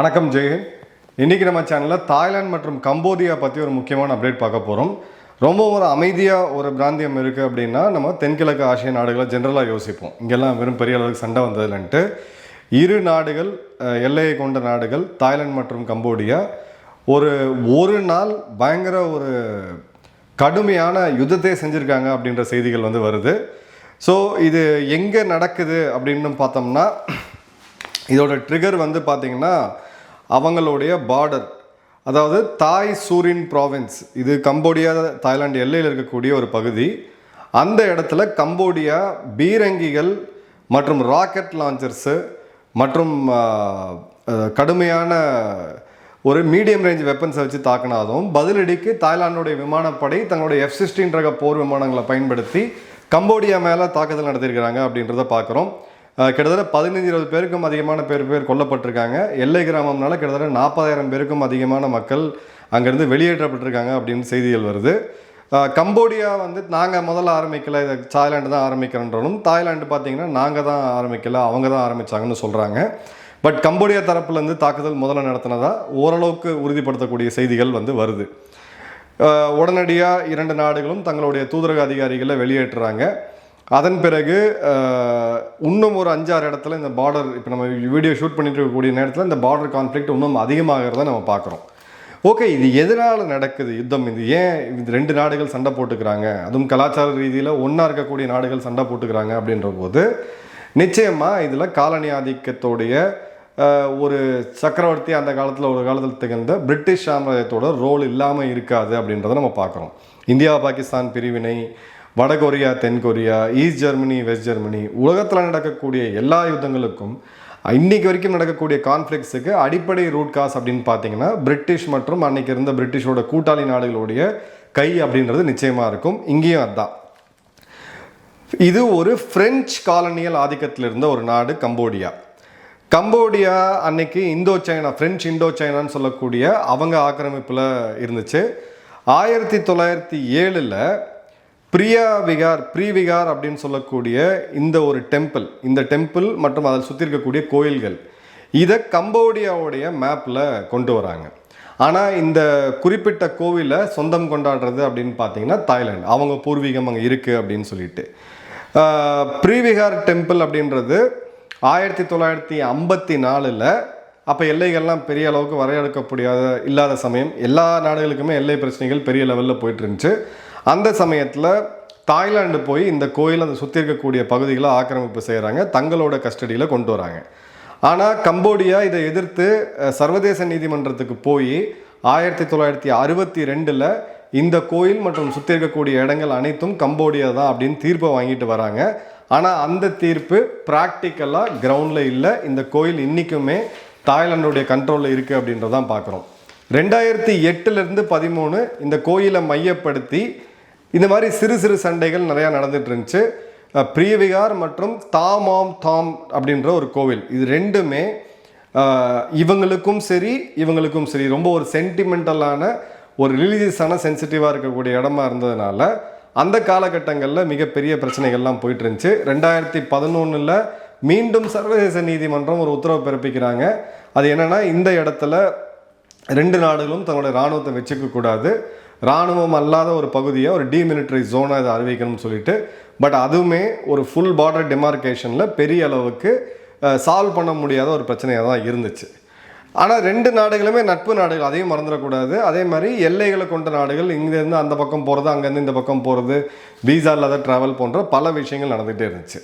வணக்கம் ஜெய் இன்றைக்கி நம்ம சேனலில் தாய்லாந்து மற்றும் கம்போடியா பற்றி ஒரு முக்கியமான அப்டேட் பார்க்க போகிறோம் ரொம்ப ஒரு அமைதியாக ஒரு பிராந்தியம் இருக்குது அப்படின்னா நம்ம தென்கிழக்கு ஆசிய நாடுகளை ஜென்ரலாக யோசிப்போம். இங்கெல்லாம் வெறும் பெரிய அளவுக்கு சண்டை வந்ததுலன்ட்டு இரு நாடுகள் எல்லையை கொண்ட நாடுகள் தாய்லாந்து மற்றும் கம்போடியா ஒரு ஒரு நாள் பயங்கர ஒரு கடுமையான யுத்தத்தை செஞ்சுருக்காங்க அப்படின்ற செய்திகள் வந்து வருது. ஸோ இது எங்கே நடக்குது அப்படின்னு பார்த்தோம்னா இதோட ட்ரிகர் வந்து பார்த்திங்கன்னா அவங்களுடைய பார்டர் அதாவது தாய் சூரின் ப்ராவின்ஸ் இது கம்போடியா தாய்லாந்து எல்லையில் இருக்கக்கூடிய ஒரு பகுதி. அந்த இடத்துல கம்போடியா பீரங்கிகள் மற்றும் ராக்கெட் லான்ச்சர்ஸு மற்றும் கடுமையான ஒரு மீடியம் ரேஞ்ச் வெப்பன்ஸை வச்சு தாக்கினாலும் பதிலடிக்கு தாய்லாந்துடைய விமானப்படை தங்களுடைய எஃப் சிக்ஸ்டீன் ரக போர் விமானங்களை பயன்படுத்தி கம்போடியா மேலே தாக்குதல் நடத்தியிருக்கிறாங்க அப்படின்றத பார்க்குறோம். கிட்டத்தட்ட பதினஞ்சு இருபது பேருக்கும் அதிகமான பேர் பேர் கொல்லப்பட்டிருக்காங்க. எல்லை கிராமம்னால கிட்டத்தட்ட நாற்பதாயிரம் பேருக்கும் அதிகமான மக்கள் அங்கேருந்து வெளியேற்றப்பட்டிருக்காங்க அப்படின்னு செய்திகள் வருது. கம்போடியா வந்து நாங்கள் முதல்ல ஆரம்பிக்கல இதை தாய்லாந்து தான் ஆரம்பிக்கிறன்றாலும் தாய்லாண்டு பார்த்தீங்கன்னா நாங்கள் தான் ஆரம்பிக்கல அவங்க தான் ஆரம்பித்தாங்கன்னு சொல்கிறாங்க பட் கம்போடியா தரப்புலேருந்து தாக்குதல் முதல்ல நடத்தினதா ஓரளவுக்கு உறுதிப்படுத்தக்கூடிய செய்திகள் வந்து வருது. உடனடியாக இரண்டு நாடுகளும் தங்களுடைய தூதரக அதிகாரிகளை வெளியேற்றுறாங்க. அதன் பிறகு இன்னும் ஒரு அஞ்சாறு இடத்துல இந்த பார்டர் இப்போ நம்ம வீடியோ ஷூட் பண்ணிட்டு இருக்கக்கூடிய நேரத்தில் இந்த பார்டர் கான்ஃப்ளிக்ட் இன்னும் அதிகமாகிறத நம்ம பார்க்குறோம் ஓகே இது எதனால் நடக்குது யுத்தம்? இது ஏன் இது ரெண்டு நாடுகள் சண்டை போட்டுக்கிறாங்க? அதுவும் கலாச்சார ரீதியில் ஒன்றா இருக்கக்கூடிய நாடுகள் சண்டை போட்டுக்கிறாங்க அப்படின்ற போது நிச்சயமாக இதில் காலனி ஆதிக்கத்தோடைய ஒரு சக்கரவர்த்தி அந்த காலத்தில் ஒரு காலத்தில் திகழ்ந்த பிரிட்டிஷ் சாம்ராஜ்யத்தோட ரோல் இல்லாமல் இருக்காது அப்படின்றத நம்ம பார்க்குறோம் இந்தியா பாகிஸ்தான் பிரிவினை வடகொரியா தென்கொரியா ஈஸ்ட் ஜெர்மனி வெஸ்ட் ஜெர்மனி உலகத்தில் நடக்கக்கூடிய எல்லா யுத்தங்களுக்கும் இன்னைக்கு வரைக்கும் நடக்கக்கூடிய கான்ஃப்ளிக்ஸுக்கு அடிப்படை ரூட் காஸ் அப்படின்னு பார்த்தீங்கன்னா பிரிட்டிஷ் மற்றும் அன்னைக்கு இருந்த பிரிட்டிஷோட கூட்டாளி நாடுகளுடைய கை அப்படின்றது நிச்சயமாக இருக்கும். இங்கேயும் அதுதான் இது ஒரு ஃப்ரெஞ்ச் காலனியல் ஆதிக்கத்தில் இருந்த ஒரு நாடு கம்போடியா. கம்போடியா அன்னைக்கு இந்தோ சைனா ஃப்ரெஞ்ச் இந்தோ சைனான்னு சொல்லக்கூடிய அவங்க ஆக்கிரமிப்பில் இருந்துச்சு. ஆயிரத்தி தொள்ளாயிரத்தி ஏழில் பிரியா விகார் ப்ரீ விகார் அப்படின்னு சொல்லக்கூடிய இந்த ஒரு டெம்பிள் இந்த டெம்பிள் மற்றும் அதில் சுற்றி இருக்கக்கூடிய கோயில்கள் இதை கம்போடியாவுடைய மேப்பில் கொண்டு வராங்க. ஆனால் இந்த குறிப்பிட்ட கோவிலை சொந்தம் கொண்டாடுறது அப்படின்னு பார்த்தீங்கன்னா தாய்லாந்து. அவங்க பூர்வீகம் அங்கே இருக்குது அப்படின்னு சொல்லிட்டு. ப்ரீவிகார் டெம்பிள் அப்படின்றது ஆயிரத்தி தொள்ளாயிரத்தி ஐம்பத்தி நாலில் அப்போ எல்லைகள்லாம் பெரிய அளவுக்கு வரையறுக்கப்படியாத இல்லாத சமயம். எல்லா நாடுகளுக்குமே எல்லை பிரச்சனைகள் பெரிய லெவலில் போயிட்டு இருந்துச்சு. அந்த சமயத்தில் தாய்லாந்து போய் இந்த கோயில் அந்த சுற்றி இருக்கக்கூடிய பகுதிகளை ஆக்கிரமிப்பு செய்கிறாங்க தங்களோட கஸ்டடியில் கொண்டு வராங்க. ஆனால் கம்போடியா இதை எதிர்த்து சர்வதேச நீதிமன்றத்துக்கு போய் ஆயிரத்தி தொள்ளாயிரத்தி அறுபத்தி ரெண்டில் இந்த கோயில் மற்றும் சுற்றி இருக்கக்கூடிய இடங்கள் அனைத்தும் கம்போடியா தான் அப்படின்னு தீர்ப்பை வாங்கிட்டு வராங்க. ஆனால் அந்த தீர்ப்பு ப்ராக்டிக்கலாக கிரவுண்டில் இல்லை. இந்த கோயில் இன்றைக்குமே தாய்லாண்டுடைய கண்ட்ரோலில் இருக்குது அப்படின்றதான் பார்க்குறோம் ரெண்டாயிரத்தி எட்டுலேருந்து பதிமூணு இந்த கோயிலை மையப்படுத்தி இந்த மாதிரி சிறு சிறு சண்டைகள் நிறையா நடந்துட்டு இருந்துச்சு பிரியவிகார் மற்றும் தாமாம் தாம் அப்படின்ற ஒரு கோவில். இது ரெண்டுமே இவங்களுக்கும் சரி இவங்களுக்கும் சரி ரொம்ப ஒரு சென்டிமெண்டலான ஒரு ரிலீஜியஸான சென்சிட்டிவாக இருக்கக்கூடிய இடமா இருந்ததுனால அந்த காலகட்டங்களில் மிகப்பெரிய பிரச்சனைகள்லாம் போயிட்டு இருந்துச்சு ரெண்டாயிரத்தி பதினொன்றில் மீண்டும் சர்வதேச நீதிமன்றம் ஒரு உத்தரவு பிறப்பிக்கிறாங்க. அது என்னென்னா இந்த இடத்துல ரெண்டு நாடுகளும் தங்களுடைய இராணுவத்தை வச்சுக்க கூடாது இராணுவம் அல்லாத ஒரு பகுதியை ஒரு டீமிலிட்டரி ஜோனாக இதை அறிவிக்கணும்னு சொல்லிட்டு பட் அதுவுமே ஒரு ஃபுல் பார்டர் டெமார்கேஷனில் பெரிய அளவுக்கு சால்வ் பண்ண முடியாத ஒரு பிரச்சனையாக தான் இருந்துச்சு. ஆனால் ரெண்டு நாடுகளுமே நட்பு நாடுகள் அதையும் மறந்துடக்கூடாது. அதே மாதிரி எல்லைகளை கொண்ட நாடுகள் இங்கேருந்து அந்த பக்கம் போகிறது அங்கேருந்து இந்த பக்கம் போகிறது வீசா இல்லாத ட்ராவல் போன்ற பல விஷயங்கள் நடந்துகிட்டே இருந்துச்சு.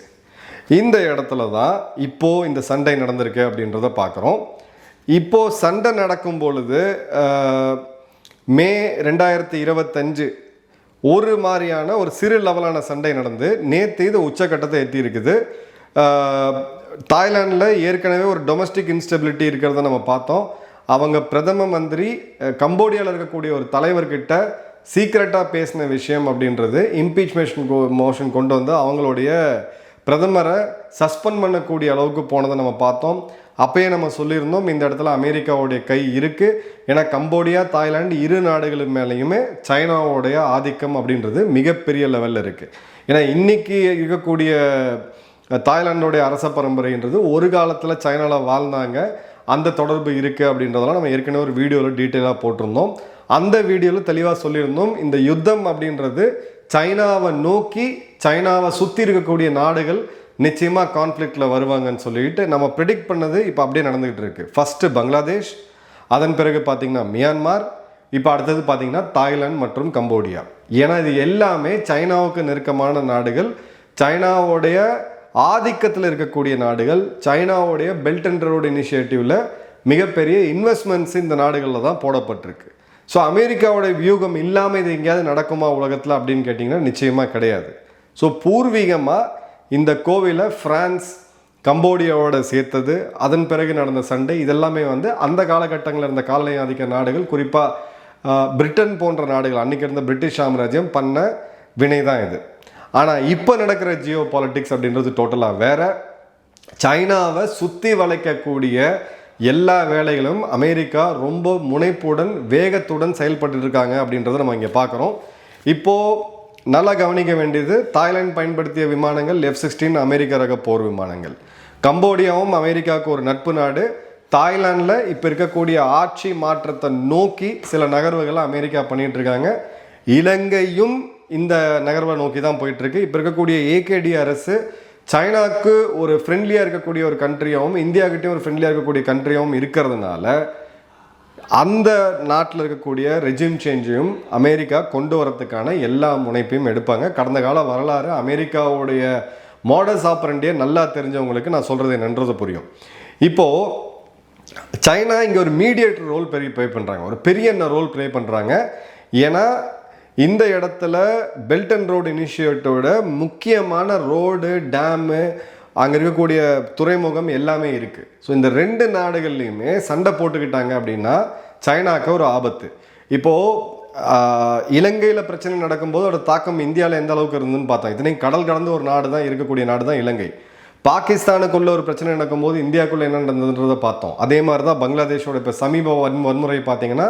இந்த இடத்துல தான் இப்போது இந்த சண்டை நடந்திருக்கு அப்படின்றத பார்க்குறோம் இப்போது சண்டை நடக்கும் பொழுது மே ரெண்டாயிரத்தி இருபத்தஞ்சு ஒரு மாதிரியான ஒரு சிறு லெவலான சண்டை நடந்து நேற்று இது உச்சக்கட்டத்தை எட்டி இருக்குது தாய்லாண்டில் ஏற்கனவே ஒரு டொமஸ்டிக் இன்ஸ்டெபிலிட்டி இருக்கிறத நம்ம பார்த்தோம். அவங்க பிரதம மந்திரி கம்போடியாவில் இருக்கக்கூடிய ஒரு தலைவர்கிட்ட சீக்ரெட்டாக பேசின விஷயம் அப்படின்றது இம்பீச்மெண்ட் மோஷன் கொண்டு வந்து அவங்களுடைய பிரதமரை சஸ்பெண்ட் பண்ணக்கூடிய அளவுக்கு போனதை நம்ம பார்த்தோம். அப்பயே நம்ம சொல்லியிருந்தோம் இந்த இடத்துல அமெரிக்காவுடைய கை இருக்குது ஏன்னா கம்போடியா தாய்லாந்து இரு நாடுகள் மேலேயுமே சைனாவுடைய ஆதிக்கம் அப்படின்றது மிகப்பெரிய லெவலில் இருக்குது ஏன்னா இன்னைக்கு இருக்கக்கூடிய தாய்லாந்துடைய அரச பரம்பரைன்றது ஒரு காலத்தில் சைனாவில் வாழ்ந்தாங்க. அந்த தொடர்பு இருக்குது அப்படின்றதெல்லாம் நம்ம ஏற்கனவே ஒரு வீடியோவில் டீட்டெயிலாக போட்டிருந்தோம். அந்த வீடியோவில் தெளிவாக சொல்லியிருந்தோம் இந்த யுத்தம் அப்படின்றது சைனாவை நோக்கி சைனாவை சுற்றி இருக்கக்கூடிய நாடுகள் நிச்சயமாக கான்ஃப்ளிக்டில் வருவாங்கன்னு சொல்லிட்டு நம்ம ப்ரிடிக்ட் பண்ணது இப்போ அப்படியே நடந்துகிட்டு இருக்குது ஃபஸ்ட்டு பங்களாதேஷ் அதன் பிறகு பார்த்திங்கன்னா மியான்மார் இப்போ அடுத்தது பார்த்திங்கன்னா தாய்லாந்து மற்றும் கம்போடியா. ஏன்னா இது எல்லாமே சைனாவுக்கு நெருக்கமான நாடுகள். சைனாவுடைய ஆதிக்கத்தில் இருக்கக்கூடிய நாடுகள். சைனாவுடைய பெல்ட் அண்ட் ரோடு இனிஷியேட்டிவில் மிகப்பெரிய இன்வெஸ்ட்மெண்ட்ஸ் இந்த நாடுகளில் தான் போடப்பட்டிருக்கு. ஸோ அமெரிக்காவோடைய வியூகம் இல்லாமல் இது எங்கேயாவது நடக்குமா உலகத்தில் அப்படின்னு கேட்டிங்கன்னா நிச்சயமாக கிடையாது. ஸோ பூர்வீகமாக இந்த கோவிலை ஃப்ரான்ஸ் கம்போடியாவோட சேர்த்தது. அதன் பிறகு நடந்த சண்டை. இதெல்லாமே வந்து அந்த காலகட்டங்களில் இருந்த காலனி ஆதிக்க நாடுகள் குறிப்பாக பிரிட்டன் போன்ற நாடுகள். அன்றைக்கி இருந்த பிரிட்டிஷ் சாம்ராஜ்யம் பண்ண வினை தான் இது. ஆனால் இப்போ நடக்கிற ஜியோ பாலிட்டிக்ஸ் அப்படின்றது டோட்டலாக வேறு. சைனாவை சுற்றி வளைக்கக்கூடிய எல்லா வேலைகளும் அமெரிக்கா ரொம்ப முனைப்புடன் வேகத்துடன் செயல்பட்டு இருக்காங்க அப்படின்றத நம்ம இங்கே பார்க்குறோம் இப்போது நல்லா கவனிக்க வேண்டியது தாய்லாந்து பயன்படுத்திய விமானங்கள் எஃப் சிக்ஸ்டீன் அமெரிக்க ரக போர் விமானங்கள். கம்போடியாவும் அமெரிக்காவுக்கு ஒரு நட்பு நாடு. தாய்லாந்தில் இப்போ இருக்கக்கூடிய ஆட்சி மாற்றத்தை நோக்கி சில நகர்வுகளை அமெரிக்கா பண்ணிகிட்டு இருக்காங்க. இலங்கையும் இந்த நகர்வை நோக்கி தான் போயிட்டுருக்கு இப்போ இருக்கக்கூடிய ஏகேடி அரசு சைனாவுக்கு ஒரு ஃப்ரெண்ட்லியாக இருக்கக்கூடிய ஒரு கண்ட்ரியாகவும் இந்தியாக்கிட்டேயும் ஒரு ஃப்ரெண்ட்லியாக இருக்கக்கூடிய கண்ட்ரியாகவும் இருக்கிறதுனால அந்த நாட்டில் இருக்கக்கூடிய ரெஜிம் சேஞ்சையும் அமெரிக்கா கொண்டு வரத்துக்கான எல்லா முனைப்பையும் எடுப்பாங்க. கடந்த கால வரலாறு அமெரிக்காவுடைய மாடர்ஸ் ஆப்பரண்டியை நல்லா தெரிஞ்சவங்களுக்கு நான் சொல்கிறது என்னன்றது புரியும். இப்போது சைனா இங்கே ஒரு மீடியேட்டர் ரோல் பெரிய ப்ளே பண்ணுறாங்க ஒரு பெரிய ரோல் ப்ளே பண்ணுறாங்க ஏன்னா இந்த இடத்துல பெல்ட் அண்ட் ரோடு இனிஷியேட்டோட முக்கியமான ரோடு டேமு அங்கே இருக்கக்கூடிய துறைமுகம் எல்லாமே இருக்குது ஸோ இந்த ரெண்டு நாடுகள்லையுமே சண்டை போட்டுக்கிட்டாங்க அப்படின்னா சைனாக்கு ஒரு ஆபத்து. இப்போது இலங்கையில் பிரச்சனை நடக்கும்போது அதோட தாக்கம் இந்தியாவில் எந்த அளவுக்கு இருந்துன்னு பார்த்தோம். இத்தனையும் கடல் கடந்து ஒரு நாடு தான் இருக்கக்கூடிய நாடு தான் இலங்கை. பாகிஸ்தானுக்குள்ள ஒரு பிரச்சனை நடக்கும்போது இந்தியாவுக்குள்ள என்ன நடந்ததுன்றதை பார்த்தோம். அதே மாதிரி தான் பங்களாதேஷோட இப்போ சமீப வன் வன்முறை பார்த்தீங்கன்னா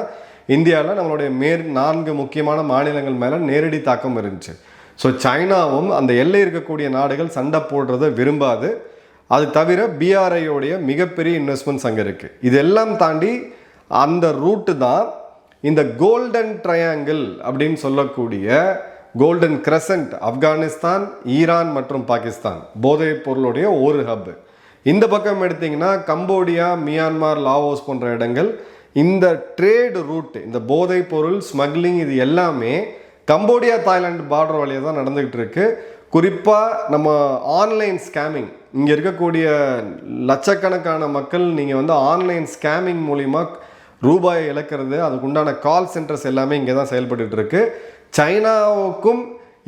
இந்தியாவில் நம்மளுடைய மேற் நான்கு முக்கியமான மாநிலங்கள் மேலே நேரடி தாக்கம் இருந்துச்சு. ஸோ சைனாவும் அந்த எல்லை இருக்கக்கூடிய நாடுகள் சண்டை போடுறதை விரும்பாது. அது தவிர பிஆர்ஐயோடைய மிகப்பெரிய இன்வெஸ்ட்மெண்ட்ஸ் அங்கே இருக்குது இதெல்லாம் தாண்டி அந்த ரூட்டு தான் இந்த கோல்டன் ட்ரையாங்கிள் அப்படின்னு சொல்லக்கூடிய கோல்டன் கிரசன்ட் ஆப்கானிஸ்தான் ஈரான் மற்றும் பாகிஸ்தான் போதைப் பொருளுடைய ஒரு ஹப் இந்த பக்கம் எடுத்திங்கன்னா கம்போடியா மியான்மார் லாவோஸ் போன்ற இடங்கள். இந்த ட்ரேடு ரூட் இந்த போதைப் பொருள் ஸ்மக்லிங் இது எல்லாமே கம்போடியா தாய்லாந்து பார்டர் வழியாக தான் நடந்துக்கிட்டு இருக்குது குறிப்பாக நம்ம ஆன்லைன் ஸ்கேமிங் இங்கே இருக்கக்கூடிய லட்சக்கணக்கான மக்கள் நீங்கள் வந்து ஆன்லைன் ஸ்கேமிங் மூலிமா ரூபாயை இழக்கிறது அதுக்குண்டான கால் சென்டர்ஸ் எல்லாமே இங்கே தான் செயல்பட்டு இருக்கு. சைனாவுக்கும்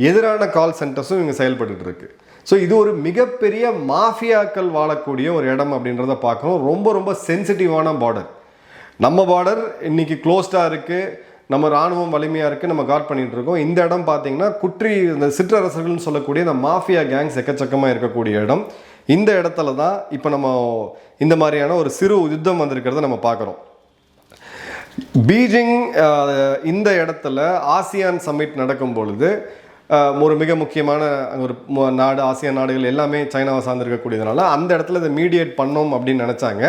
எதிரான கால் சென்டர்ஸும் இங்கே செயல்பட்டு இருக்கு. ஸோ இது ஒரு மிகப்பெரிய மாஃபியாக்கள் வாழக்கூடிய ஒரு இடம் அப்படின்றத பார்க்கணும். ரொம்ப ரொம்ப சென்சிட்டிவான பார்டர் நம்ம பார்டர் இன்னைக்கு க்ளோஸ்டாக இருக்குது நம்ம ராணுவம் வலிமையாக இருக்குது நம்ம கார்ட் பண்ணிகிட்டு இருக்கோம். இந்த இடம் பார்த்தீங்கன்னா குற்றி இந்த சிற்றரசர்கள்னு சொல்லக்கூடிய இந்த மாஃபியா கேங்ஸ் எக்கச்சக்கமாக இருக்கக்கூடிய இடம். இந்த இடத்துல தான் இப்போ நம்ம இந்த மாதிரியான ஒரு சிறு யுத்தம் வந்திருக்கிறத நம்ம பார்க்குறோம் பீஜிங் இந்த இடத்துல ஆசியான் சம்மிட் நடக்கும் பொழுது ஒரு மிக முக்கியமான ஒரு நாடு ஆசியான் நாடுகள் எல்லாமே சைனாவை சார்ந்திருக்கக்கூடியதுனால அந்த இடத்துல இதை மீடியேட் பண்ணோம் அப்படின்னு நினச்சாங்க.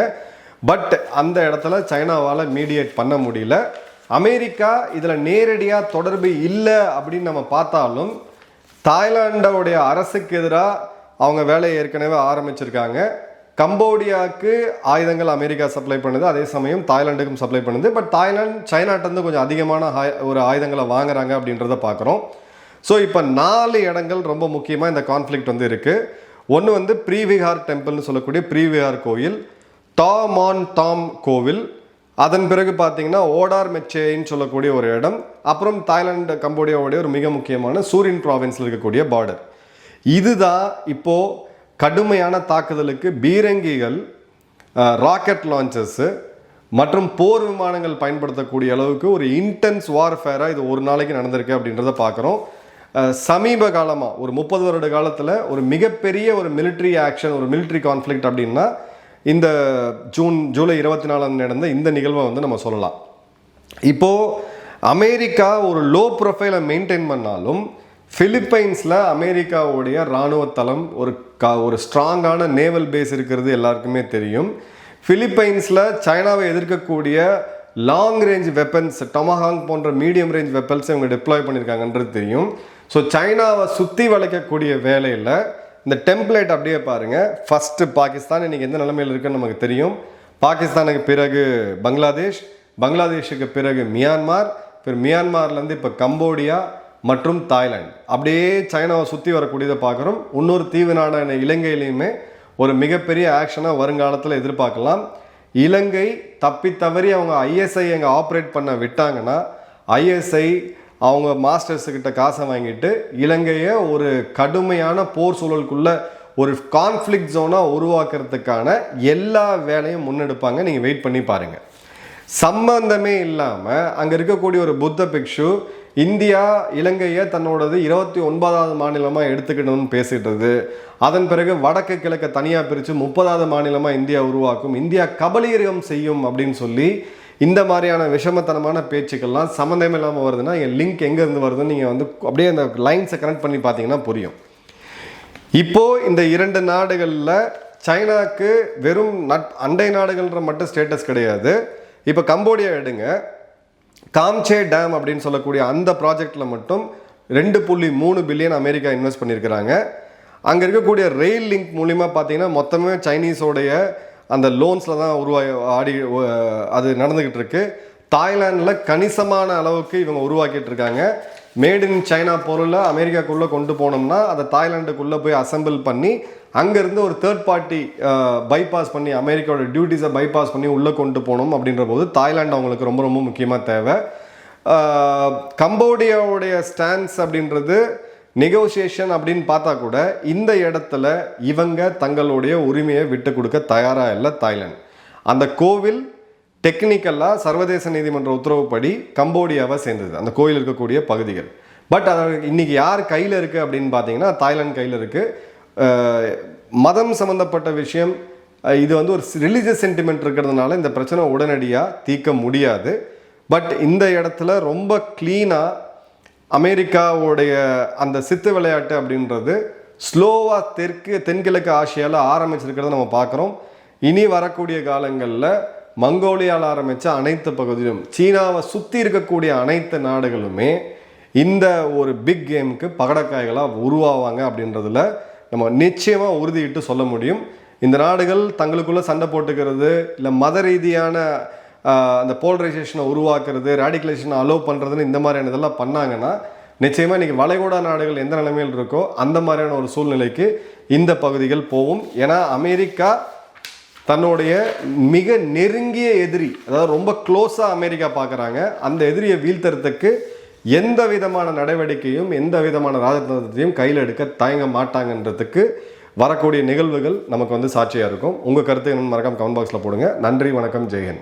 பட் அந்த இடத்துல சைனாவால் மீடியேட் பண்ண முடியல. அமெரிக்கா இதில் நேரடியாக தொடர்பு இல்லை அப்படின்னு நம்ம பார்த்தாலும் தாய்லாண்டோடைய அரசுக்கு எதிராக அவங்க வேலையை ஏற்கனவே ஆரம்பிச்சிருக்காங்க. கம்போடியாவுக்கு ஆயுதங்கள் அமெரிக்கா சப்ளை பண்ணுது அதே சமயம் தாய்லாண்டுக்கும் சப்ளை பண்ணுது. பட் தாய்லாந்து சைனாட்டேருந்து கொஞ்சம் அதிகமான ஒரு ஆயுதங்களை வாங்குறாங்க அப்படின்றத பார்க்குறோம். ஸோ இப்போ நாலு இடங்கள் ரொம்ப முக்கியமாக இந்த கான்ஃப்ளிக்ட் வந்து இருக்குது ஒன்று வந்து ப்ரீவிஹார் டெம்பிள்னு சொல்லக்கூடிய ப்ரீவிஹார் கோயில் டாமான் டாம் கோவில் அதன் பிறகு பார்த்தீங்கன்னா ஓடார் மெச்சேன்னு சொல்லக்கூடிய ஒரு இடம் அப்புறம் தாய்லாந்து கம்போடியாவுடைய ஒரு மிக முக்கியமான சூரியன் ப்ராவின்ஸில் இருக்கக்கூடிய பார்டர் இதுதான் இப்போது கடுமையான தாக்குதலுக்கு பீரங்கிகள் ராக்கெட் லான்ச்சஸ்ஸு மற்றும் போர் விமானங்கள் பயன்படுத்தக்கூடிய அளவுக்கு ஒரு இன்டென்ஸ் வார்ஃபேராக இது ஒரு நாளைக்கு நடந்திருக்கு அப்படின்றத பார்க்குறோம். சமீப காலமாக ஒரு முப்பது வருட காலத்தில் ஒரு மிகப்பெரிய ஒரு மிலிட்ரி ஆக்ஷன் ஒரு மிலிட்ரி கான்ஃப்ளிக்ட் அப்படின்னா இந்த ஜூன் ஜூலை இருபத்தி நாலாம் நடந்த இந்த நிகழ்வை வந்து நம்ம சொல்லலாம். இப்போ அமெரிக்கா ஒரு லோ ப்ரொஃபைலை மெயின்டைன் பண்ணாலும் ஃபிலிப்பைன்ஸில் அமெரிக்காவுடைய இராணுவ தளம் ஒரு கா ஒரு ஸ்ட்ராங்கான நேவல் பேஸ் இருக்கிறது எல்லாருக்குமே தெரியும். ஃபிலிப்பைன்ஸில் சைனாவை எதிர்க்கக்கூடிய லாங் ரேஞ்ச் வெப்பன்ஸ் டொமஹாங் போன்ற மீடியம் ரேஞ்ச் வெப்பன்ஸை இவங்க டிப்ளாய் பண்ணியிருக்காங்கன்றது தெரியும். ஸோ சைனாவை சுற்றி வளைக்கக்கூடிய வேலையில் இந்த டெம்ப்ளேட் அப்படியே பாருங்கள் ஃபஸ்ட்டு பாகிஸ்தான் இன்றைக்கி எந்த நிலமையில் இருக்குன்னு நமக்கு தெரியும். பாகிஸ்தானுக்கு பிறகு பங்களாதேஷ் பங்களாதேஷுக்கு பிறகு மியான்மார் பிறகு மியான்மார்லேருந்து இப்போ கம்போடியா மற்றும் தாய்லாந்து. அப்படியே சைனாவை சுற்றி வரக்கூடியதை பார்க்குறோம். இன்னொரு தீவு நாடான இலங்கையிலையுமே ஒரு மிகப்பெரிய ஆக்ஷனாக வருங்காலத்தில் எதிர்பார்க்கலாம். இலங்கை தப்பி தவறி அவங்க ஐஎஸ்ஐ அங்கே ஆப்ரேட் பண்ண விட்டாங்கன்னா ஐஎஸ்ஐ அவங்க மாஸ்டர்ஸுக்கிட்ட காசை வாங்கிட்டு இலங்கையை ஒரு கடுமையான போர் சூழலுக்குள்ள ஒரு கான்ஃப்ளிக் ஜோனாக உருவாக்குறதுக்கான எல்லா வேலையும் முன்னெடுப்பாங்க. நீங்கள் வெயிட் பண்ணி பாருங்கள் சம்பந்தமே இல்லாமல் அங்கே இருக்கக்கூடிய ஒரு புத்த பிக்ஷு இந்தியா இலங்கையை தன்னோடது இருபத்தி ஒன்பதாவது மாநிலமாக எடுத்துக்கணும்னு பேசிட்டது அதன் பிறகு வடக்கு கிழக்கை தனியாக பிரித்து முப்பதாவது மாநிலமாக இந்தியா உருவாக்கும். இந்தியா கபலீரகம் செய்யும் அப்படின்னு சொல்லி இந்த மாதிரியான விஷமத்தனமான பேச்சுக்கள்லாம் சம்மந்தம் இல்லாமல் வருதுன்னா என் லிங்க் எங்கேருந்து வருதுன்னு நீங்கள் வந்து அப்படியே அந்த லைன்ஸை கனெக்ட் பண்ணி பார்த்தீங்கன்னா புரியும். இப்போது இந்த இரண்டு நாடுகளில் சைனாக்கு வெறும் நட் அண்டை நாடுகள்ன்ற மட்டும் ஸ்டேட்டஸ் கிடையாது. இப்போ கம்போடியா எடுங்க. காம்சே டேம் அப்படின்னு சொல்லக்கூடிய அந்த ப்ராஜெக்டில் மட்டும் ரெண்டு புள்ளி மூணு பில்லியன் அமெரிக்கா இன்வெஸ்ட் பண்ணியிருக்கிறாங்க. அங்கே இருக்கக்கூடிய ரெயில் லிங்க் மூலிமா பார்த்தீங்கன்னா மொத்தமே சைனீஸோடைய அந்த லோன்ஸில் தான் உருவாகி ஆடி அது நடந்துக்கிட்டு இருக்கு தாய்லாந்தில் கணிசமான அளவுக்கு இவங்க உருவாக்கிட்டு இருக்காங்க மேட் இன் சைனா பொருளை அமெரிக்காக்குள்ளே கொண்டு போனோம்னா அதை தாய்லாண்டுக்குள்ளே போய் அசெம்பிள் பண்ணி அங்கேருந்து ஒரு தேர்ட் பார்ட்டி பைபாஸ் பண்ணி அமெரிக்காவோட டியூட்டிஸை பைபாஸ் பண்ணி உள்ளே கொண்டு போகணும் அப்படின்ற போது தாய்லாந்து அவங்களுக்கு ரொம்ப ரொம்ப முக்கியமாக தேவை. கம்போடியாவுடைய ஸ்டான்ஸ் அப்படின்றது நெகோசியேஷன் அப்படின்னு பார்த்தா கூட இந்த இடத்துல இவங்க தங்களுடைய உரிமையை விட்டு கொடுக்க தயாராக இல்லை தாய்லாந்து. அந்த கோவில் டெக்னிக்கலாக சர்வதேச நீதிமன்ற உத்தரவுப்படி கம்போடியாவை சேர்ந்தது. அந்த கோயில் இருக்கக்கூடிய பகுதிகள். பட் அது இன்றைக்கி யார் கையில் இருக்குது அப்படின்னு பார்த்தீங்கன்னா தாய்லாந்து கையில் இருக்குது மதம் சம்மந்தப்பட்ட விஷயம் இது வந்து ஒரு ரிலீஜியஸ் சென்டிமெண்ட் இருக்கிறதுனால இந்த பிரச்சனை உடனடியாக தீர்க்க முடியாது. பட் இந்த இடத்துல ரொம்ப க்ளீனாக அமெரிக்காவுடைய அந்த சித்து விளையாட்டு அப்படின்றது ஸ்லோவாக தெற்கு தென்கிழக்கு ஆசியாவில் ஆரம்பிச்சிருக்கிறத நம்ம பார்க்குறோம். இனி வரக்கூடிய காலங்களில் மங்கோலியாவில் ஆரம்பித்த அனைத்து பகுதியிலும் சீனாவை சுற்றி இருக்கக்கூடிய அனைத்து நாடுகளுமே இந்த ஒரு பிக் கேமுக்கு பகடக்காய்களாக உருவாவாங்க அப்படின்றதுல நம்ம நிச்சயமாக உறுதியிட்டு சொல்ல முடியும். இந்த நாடுகள் தங்களுக்குள்ளே சண்டை போட்டுக்கிறது இல்லை மத ரீதியான அந்த போலரைசேஷனை உருவாக்குறது ரேடிகலைசேஷனை அலோவ் பண்ணுறதுன்னு இந்த மாதிரியான இதெல்லாம் பண்ணாங்கன்னா நிச்சயமாக இன்றைக்கி வளைகுடா நாடுகள் எந்த நிலைமையில் இருக்கோ அந்த மாதிரியான ஒரு சூழ்நிலைக்கு இந்த பகுதிகள் போகும் ஏன்னா அமெரிக்கா தன்னுடைய மிக நெருங்கிய எதிரி அதாவது ரொம்ப க்ளோஸாக அமெரிக்கா பார்க்குறாங்க. அந்த எதிரியை வீழ்த்துறதுக்கு எந்த விதமான நடவடிக்கையும் எந்த விதமான ராஜதந்திரத்தையும் கையில் எடுக்க தயங்க மாட்டாங்கன்றதுக்கு வரக்கூடிய நிகழ்வுகள் நமக்கு வந்து சாட்சியாக இருக்கும். உங்கள் கருத்து என்னன்னு மறக்காம கமெண்ட் பாக்ஸில் போடுங்க. நன்றி வணக்கம் ஜெயஹன்